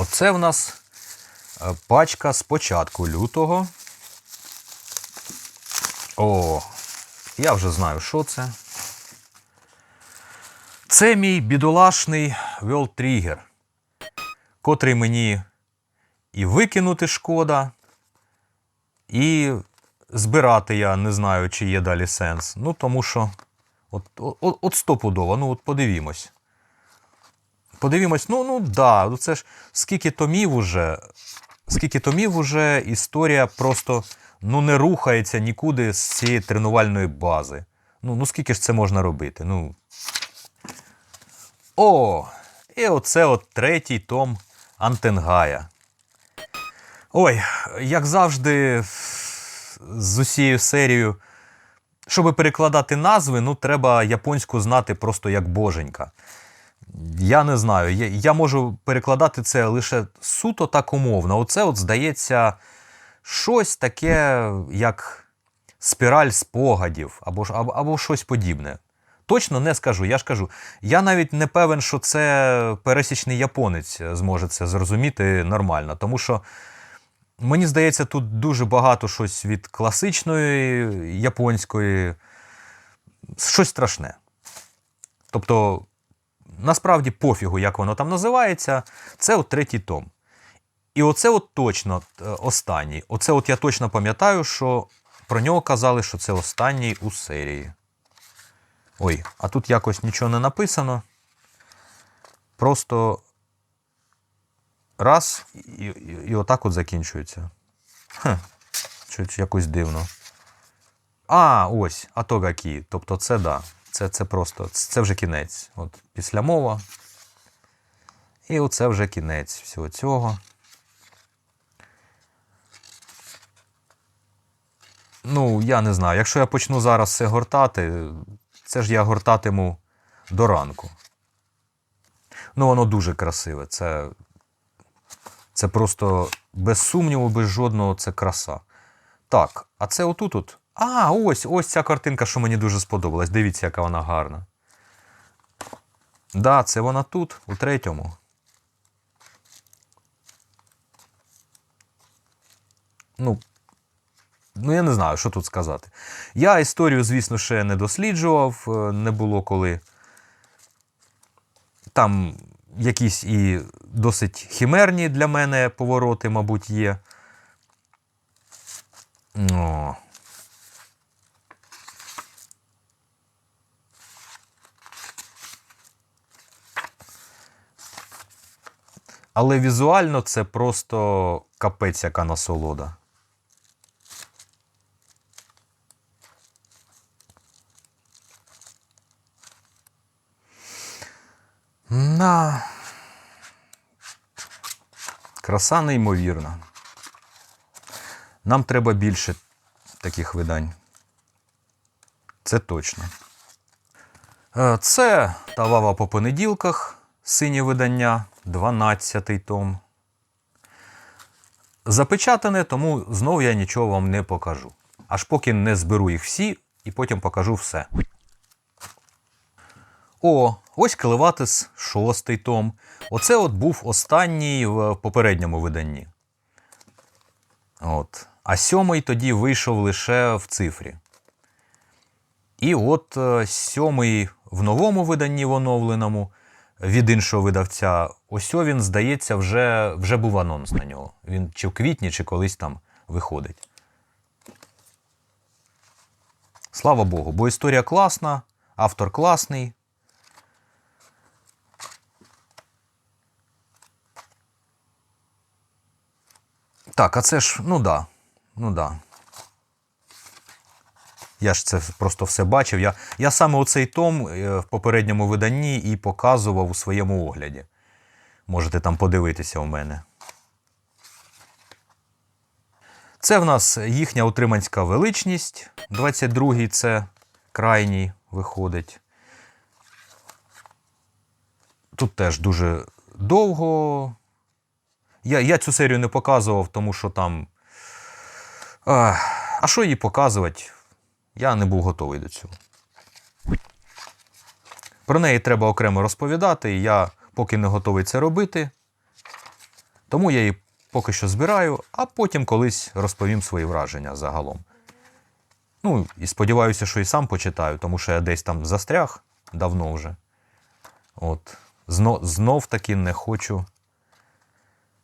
Оце в нас е, пачка з початку лютого. О, я вже знаю, що це. Це мій бідолашний World Trigger, котрий мені і викинути шкода, і збирати я не знаю, чи є далі сенс. Ну, тому що от, от, от стопудово, ну от подивімось. Подивімось, ну, ну да, ну це ж скільки томів уже, скільки томів уже історія просто ну, не рухається нікуди з цієї тренувальної бази. Ну, ну скільки ж це можна робити? Ну. О! І оце от третій том Антенгая. Ой, як завжди, з усією серією, щоб перекладати назви, ну, треба японську знати просто як боженька. Я не знаю. Я, я можу перекладати це лише суто так умовно. Оце, от, здається, щось таке, як спіраль спогадів, або, або, або щось подібне. Точно не скажу. Я ж кажу, я навіть не певен, що це пересічний японець зможе це зрозуміти нормально. Тому що мені здається, тут дуже багато щось від класичної японської, щось страшне. Тобто, насправді пофігу, як воно там називається, це от третій том. І оце от точно е, останній. Оце от я точно пам'ятаю, що про нього казали, що це останній у серії. Ой, а тут якось нічого не написано. Просто раз і, і, і отак от закінчується. Хм, щось якось дивно. А, ось, атогакі. Тобто це да. Це, це просто, це вже кінець. От після мова. І оце вже кінець всього цього. Ну, я не знаю. Якщо я почну зараз це гортати, це ж я гортатиму до ранку. Ну, воно дуже красиве. Це, це просто без сумніву, без жодного це краса. Так, а це отут. А, ось, ось ця картинка, що мені дуже сподобалась. Дивіться, яка вона гарна. Да, це вона тут, у третьому. Ну, ну, я не знаю, що тут сказати. Я історію, звісно, ще не досліджував, е, не було коли. Там якісь і досить хімерні для мене повороти, мабуть, є. О. Але візуально це просто капець яка насолода. На. Краса неймовірна. Нам треба більше таких видань. Це точно. Е, Це Тавава по понеділках, синє видання, 12 том. Запечатане, тому знов я нічого вам не покажу. Аж поки не зберу їх всі і потім покажу все. О, ось Келеватис, шостий том. Оце от був останній в попередньому виданні. От. А сьомий тоді вийшов лише в цифрі. І от е, сьомий в новому виданні в оновленому від іншого видавця. Ось він, здається, вже, вже був анонс на нього. Він чи в квітні, чи колись там виходить. Слава Богу, бо історія класна, автор класний. Так, а це ж, ну да. Ну да. Я ж це просто все бачив. Я, я саме оцей том е, в попередньому виданні і показував у своєму огляді. Можете там подивитися у мене. Це в нас їхня утриманська величність. 22-й це крайній виходить. Тут теж дуже довго. Я, я цю серію не показував, тому що там. А що її показувати? Я не був готовий до цього. Про неї треба окремо розповідати, і я поки не готовий це робити. Тому я її поки що збираю, а потім колись розповім свої враження загалом. Ну, і сподіваюся, що і сам почитаю, тому що я десь там застряг давно вже. От. Знов, знов таки не хочу.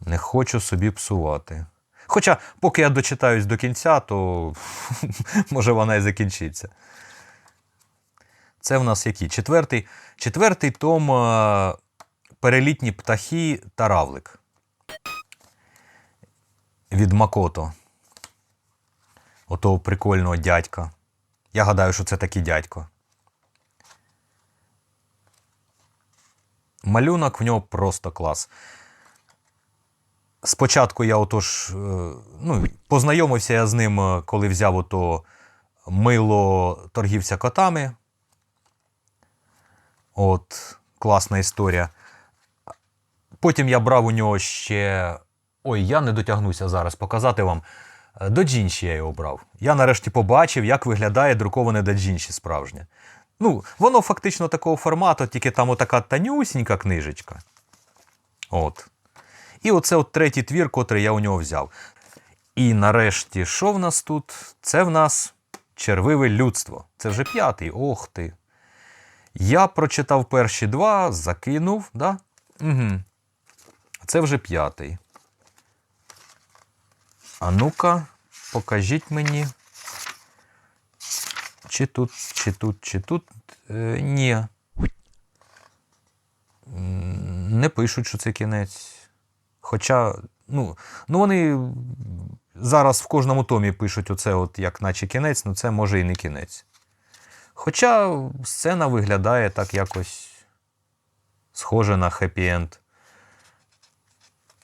Не хочу собі псувати. Хоча, поки я дочитаюсь до кінця, то може вона і закінчиться. Це в нас який? Четвертий, четвертий том е, Перелітні птахи та равлик. Від Макото. Отого прикольного дядька. Я гадаю, що це такий дядько. Малюнок в нього просто клас. Спочатку я отож, е, ну, познайомився я з ним, е, коли взяв ото мило торгівця котами. От, класна історія. Потім я брав у нього ще. Ой, я не дотягнуся зараз показати вам. Е, Доджінші я його брав. Я нарешті побачив, як виглядає друковане доджінші справжнє. Ну, воно фактично такого формату, тільки там отака танюсінька книжечка. От. І оце от третій твір, котрий я у нього взяв. І нарешті, що в нас тут? Це в нас червиве людство. Це вже п'ятий. Ох ти. Я прочитав перші два, закинув, да? Угу. Це вже п'ятий. А ну-ка, покажіть мені. Чи тут, чи тут, чи тут. Е, ні. Не пишуть, що це кінець. Хоча, ну, ну вони зараз в кожному томі пишуть оце, от як наче кінець, ну це може і не кінець. Хоча сцена виглядає так якось схоже на хеппі-енд.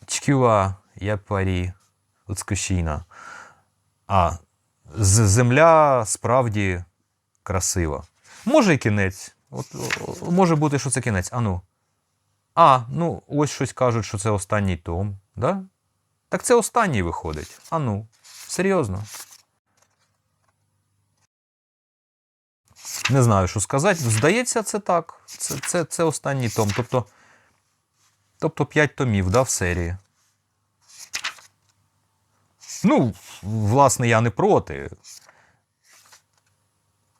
Чкюва, я парі. А, земля справді красива. Може і кінець. От, може бути, що це кінець. А ну. А, ну, ось щось кажуть, що це останній том. Да? Так це останній виходить. А ну, серйозно. Не знаю, що сказати. Здається, це так. Це, це, це останній том. Тобто, тобто 5 томів да, в серії. Ну, власне, я не проти.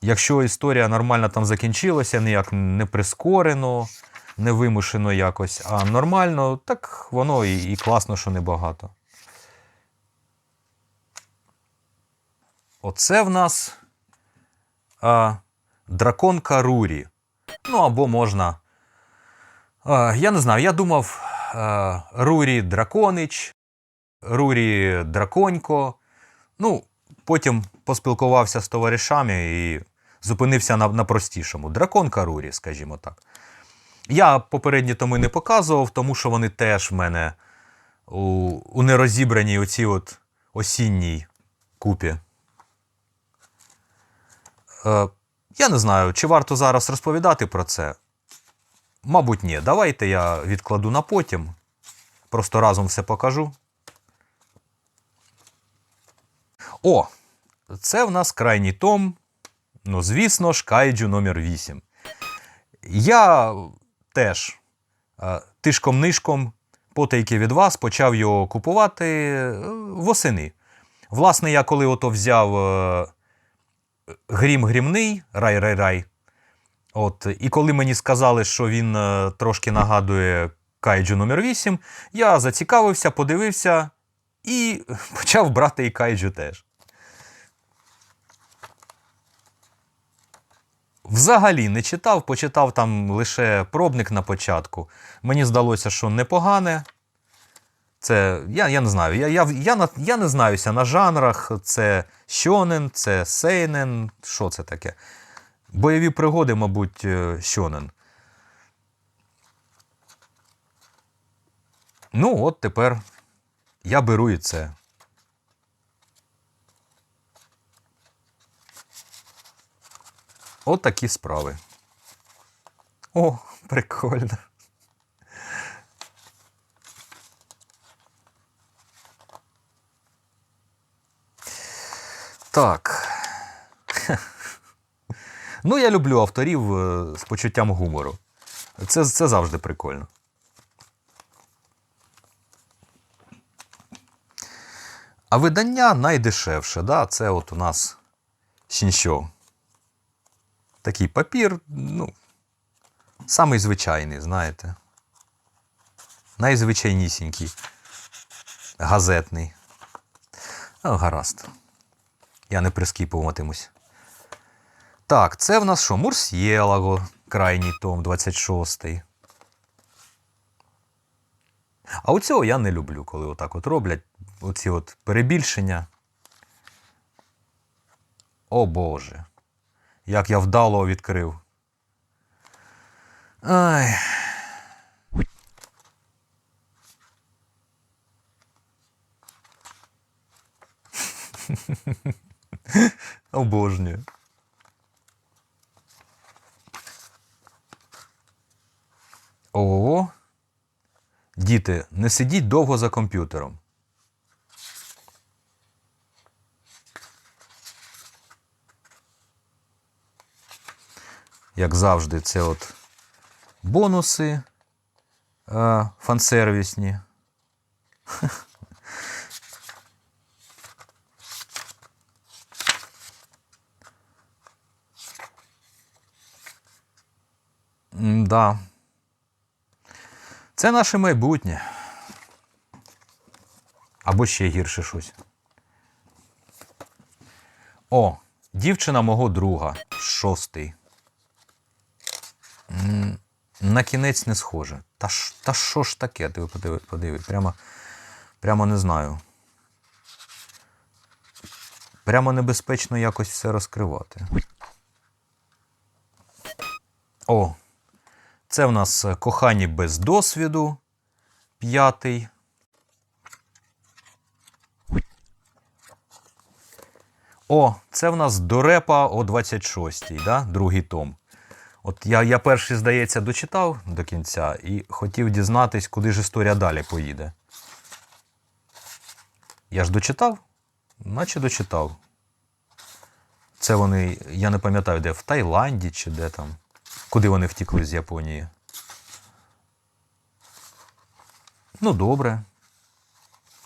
Якщо історія нормально там закінчилася, ніяк не прискорено, не вимушено якось, а нормально, так воно і, і класно, що небагато. Оце в нас а, драконка Рурі. Ну, або можна. А, я не знаю, я думав а, Рурі Драконич, Рурі Драконько. Ну, потім поспілкувався з товаришами і зупинився на, на простішому. Драконка Рурі, скажімо так. Я попередні тому не показував, тому що вони теж в мене у, у нерозібраній оцій от осінній купі. Е, я не знаю, чи варто зараз розповідати про це. Мабуть, ні. Давайте я відкладу на потім. Просто разом все покажу. О! Це в нас крайній том. Ну, звісно ж, Кайджу номер 8. Я теж е, тишком-нишком, потайки від вас, почав його купувати е, восени. Власне, я коли ото взяв е, Грім Грімний, рай-рай-рай. От, і коли мені сказали, що він трошки нагадує Кайджу номер 8, я зацікавився, подивився і почав брати і Кайджу теж. Взагалі не читав, почитав там лише пробник на початку. Мені здалося, що непогане. Це, я, я не знаю, я, я, я, я не знаюся на жанрах. Це щонен, це сейнен. Що це таке? Бойові пригоди, мабуть, е, щонен. Ну, от тепер я беру і це. От справи. О, прикольно. Так. Ну, я люблю авторів е, з почуттям гумору. Це, це завжди прикольно. А видання найдешевше, да? це от у нас Шіншо. Такий папір, ну, самий звичайний, знаєте. Найзвичайнісінький. Газетний. Ну, гаразд. Я не прискіпуватимусь. Так, це в нас що? Мурсьєлаго, крайній том, 26-й. А оцього я не люблю, коли отак от роблять оці от перебільшення. О Боже. Як я вдало відкрив. Ай. Обожнюю. Ого. Діти, не сидіть довго за комп'ютером. Як завжди, це от бонуси е, фансервісні. Да. Це наше майбутнє. Або ще гірше щось. О, дівчина мого друга. Шостий. На кінець не схоже. Та, та що ж таке? Ти подиви, подиви. Прямо, прямо не знаю. Прямо небезпечно якось все розкривати. О, це в нас кохані без досвіду. П'ятий. О, це в нас Дорепа о 26-й, да? другий том. От я, я перший, здається, дочитав до кінця і хотів дізнатись, куди ж історія далі поїде. Я ж дочитав? Наче дочитав. Це вони, я не пам'ятаю, де в Таїланді чи де там. Куди вони втікли з Японії? Ну, добре.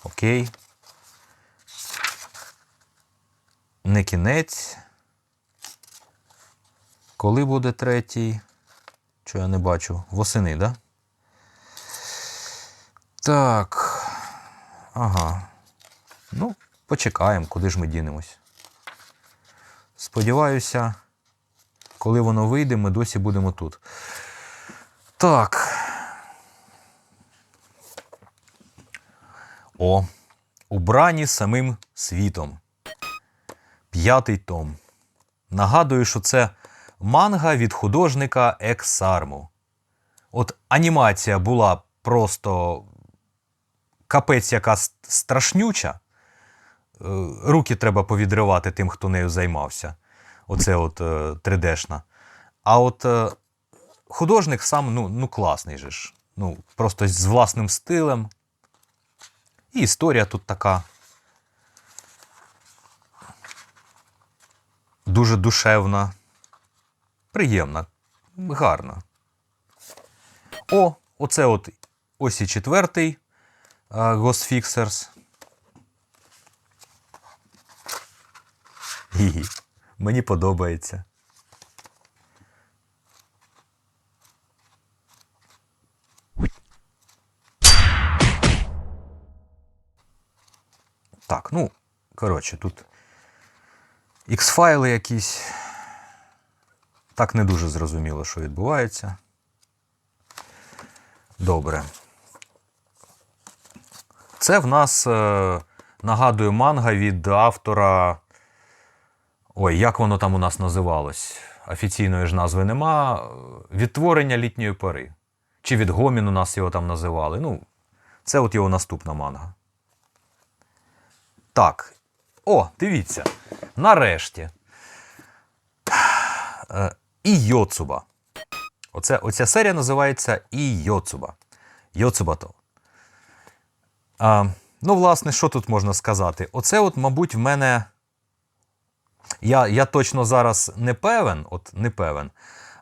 Окей. Не кінець. Коли буде третій? Що я не бачу? Восени, да? Так. Ага. Ну, почекаємо, куди ж ми дінемось. Сподіваюся, коли воно вийде, ми досі будемо тут. Так. О, убрані самим світом. П'ятий том. Нагадую, що це манга від художника Ексарму. От анімація була просто капець яка страшнюча. Е, Руки треба повідривати тим, хто нею займався. Оце от е, 3D-шна. А от е, художник сам ну, ну класний же ж. Ну, просто з власним стилем. І історія тут така. Дуже душевна. Приємна, гарна. О, оце от ось і четвертий Гі-гі. Мені подобається. Так, ну, коротше, тут X-файли якісь. Так не дуже зрозуміло, що відбувається. Добре. Це в нас е, нагадую манга від автора. Ой, як воно там у нас називалось? Офіційної ж назви нема. Відтворення літньої пори. Чи відгомін у нас його там називали. Ну, це от його наступна манга. Так. О, дивіться. Нарешті. Е, Йоцуба. Оце, оця серія називається Йоцуба. Йоцубато. А, ну, власне, що тут можна сказати? Оце, от, мабуть, в мене. Я, я точно зараз не певен, от не певен,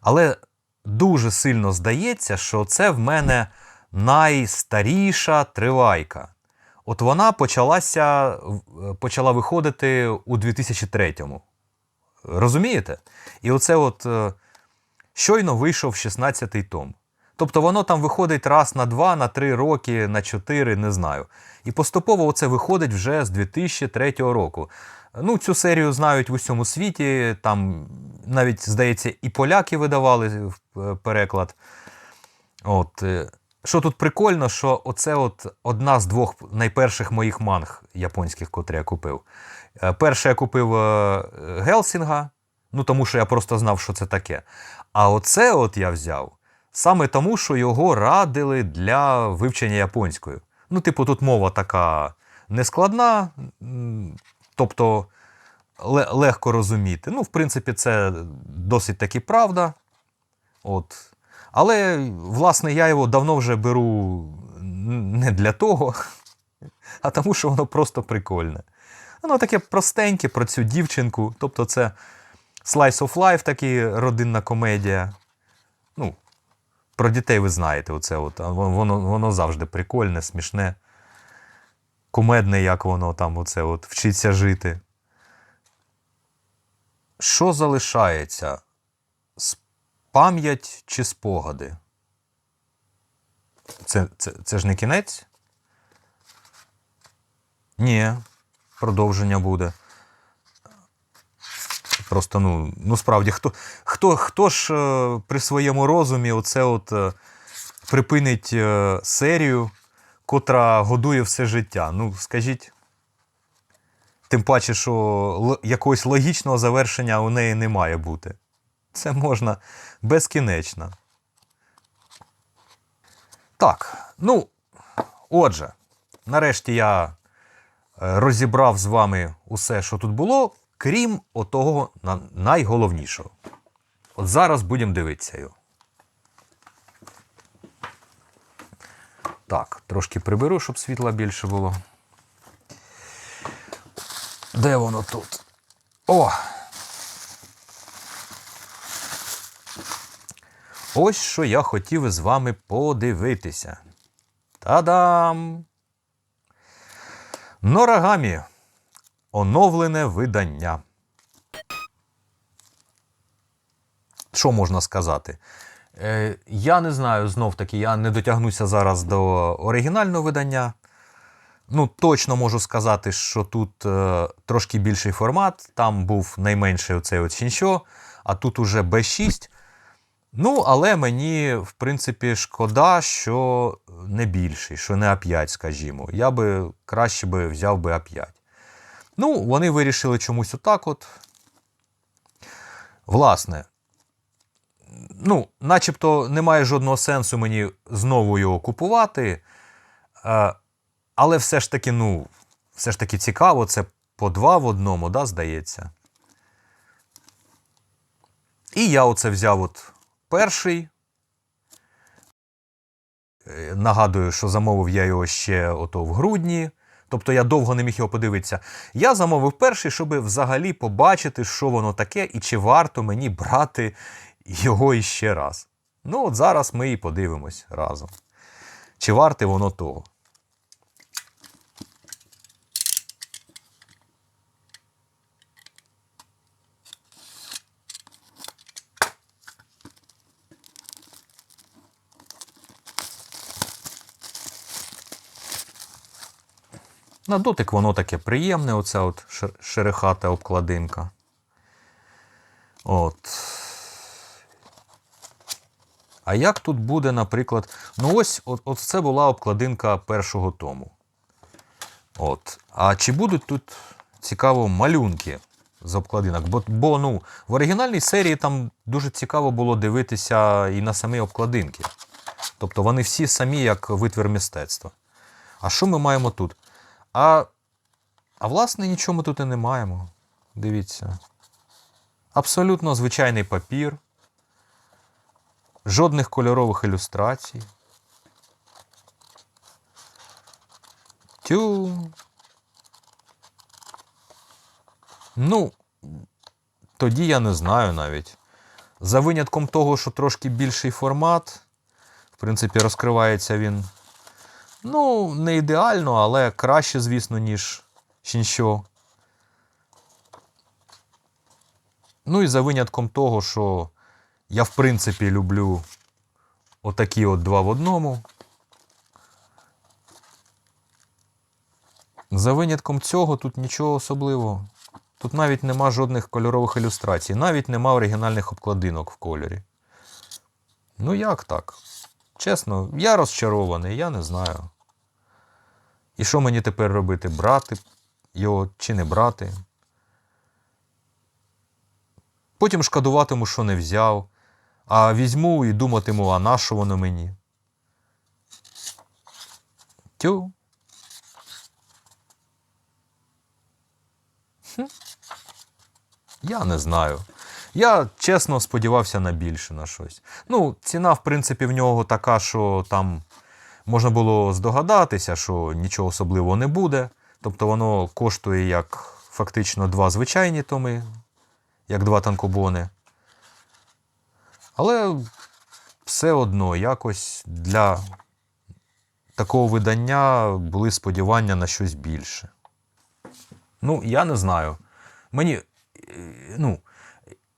але дуже сильно здається, що це в мене найстаріша тривайка. От вона почалася, почала виходити у 2003-му. Розумієте? І оце от е, щойно вийшов 16-й том. Тобто воно там виходить раз на два, на три роки, на чотири, не знаю. І поступово це виходить вже з 2003 року. Ну, цю серію знають в усьому світі. Там навіть, здається, і поляки видавали е, переклад. От. е, Що тут прикольно, що оце от одна з двох найперших моїх манг японських, котрі я купив. Е, Перше я купив е, Гелсінга, ну тому що я просто знав, що це таке. А оце от я взяв саме тому, що його радили для вивчення японської. Ну, типу, тут мова така нескладна, тобто ле- легко розуміти. Ну, в принципі, це досить таки правда. От. Але, власне, я його давно вже беру не для того, а тому, що воно просто прикольне. Воно таке простеньке про цю дівчинку. Тобто, це slice of life, такі родинна комедія. Ну, про дітей ви знаєте, оце от. Воно, воно завжди прикольне, смішне, кумедне, як воно там оце от, вчиться жити. Що залишається? Пам'ять чи спогади? Це, це, це ж не кінець? Ні, продовження буде. Просто, ну, ну справді, хто, хто, хто ж е, при своєму розумі оце от е, припинить е, серію, котра годує все життя? Ну, скажіть. Тим паче, що якогось логічного завершення у неї не має бути. Це можна безкінечно. Так, ну, отже, нарешті я розібрав з вами усе, що тут було, крім отого найголовнішого. От зараз будемо дивитися його. Так, трошки приберу, щоб світла більше було. Де воно тут? О! Ось що я хотів із вами подивитися. Та-дам! Норагамі. Оновлене видання. Що можна сказати? Е, я не знаю, знов таки, я не дотягнуся зараз до оригінального видання. Ну, точно можу сказати, що тут е, трошки більший формат. Там був найменший оцей от Шіншо, а тут уже B6. Ну, але мені, в принципі, шкода, що не більший, що не А5, скажімо. Я би краще би взяв би А5. Ну, вони вирішили чомусь отак от. Власне, ну, начебто немає жодного сенсу мені знову його купувати. Е, але все ж таки, ну, все ж таки цікаво, це по два в одному, да, здається. І я оце взяв от перший. Е, Нагадую, що замовив я його ще ото в грудні. Тобто я довго не міг його подивитися. Я замовив перший, щоб взагалі побачити, що воно таке, і чи варто мені брати його іще раз. Ну, от зараз ми і подивимось разом. Чи варте воно того? На дотик воно таке приємне, оця от шерехата обкладинка. От. А як тут буде, наприклад, ну ось от, от це була обкладинка першого тому. От. А чи будуть тут цікаво малюнки з обкладинок? Бо, бо ну, в оригінальній серії там дуже цікаво було дивитися і на самі обкладинки. Тобто вони всі самі як витвір мистецтва. А що ми маємо тут? А, а власне, нічого ми тут і не маємо. Дивіться. Абсолютно звичайний папір. Жодних кольорових ілюстрацій. Тю. Ну, тоді я не знаю навіть. За винятком того, що трошки більший формат. В принципі, розкривається він Ну, не ідеально, але краще, звісно, ніж Шіншо. Ну і за винятком того, що я, в принципі, люблю отакі от два в одному. За винятком цього тут нічого особливого. Тут навіть нема жодних кольорових ілюстрацій, навіть нема оригінальних обкладинок в кольорі. Ну як так? Чесно, я розчарований, я не знаю. І що мені тепер робити? Брати його чи не брати? Потім шкодуватиму, що не взяв, а візьму і думатиму, а на що воно мені? Тю. Хм. Я не знаю. Я чесно сподівався на більше на щось. Ну, ціна, в принципі, в нього така, що там можна було здогадатися, що нічого особливого не буде. Тобто воно коштує як фактично два звичайні томи, як два танкобони. Але все одно якось для такого видання були сподівання на щось більше. Ну, я не знаю. Мені. е, Ну,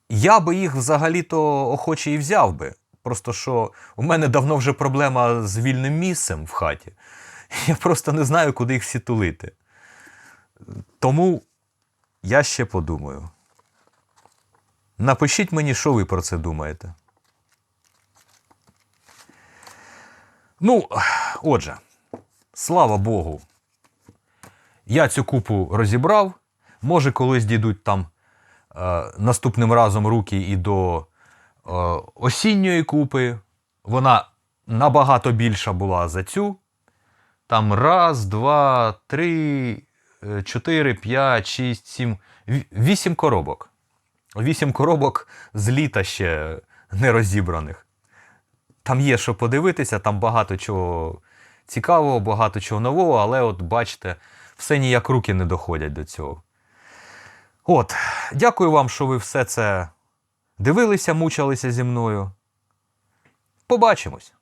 я би їх взагалі-то охоче і взяв би. Просто що у мене давно вже проблема з вільним місцем в хаті. Я просто не знаю, куди їх всі тулити. Тому я ще подумаю. Напишіть мені, що ви про це думаєте. Ну, отже, слава Богу, я цю купу розібрав. Може, колись дійдуть там наступним разом руки і до е, осінньої купи. Вона набагато більша була за цю. Там раз, два, три, е, чотири, п'ять, шість, сім, ві- вісім коробок. Вісім коробок з літа ще не розібраних. Там є що подивитися, там багато чого цікавого, багато чого нового, але от бачите, все ніяк руки не доходять до цього. От, дякую вам, що ви все це дивилися, мучилися зі мною. Побачимось!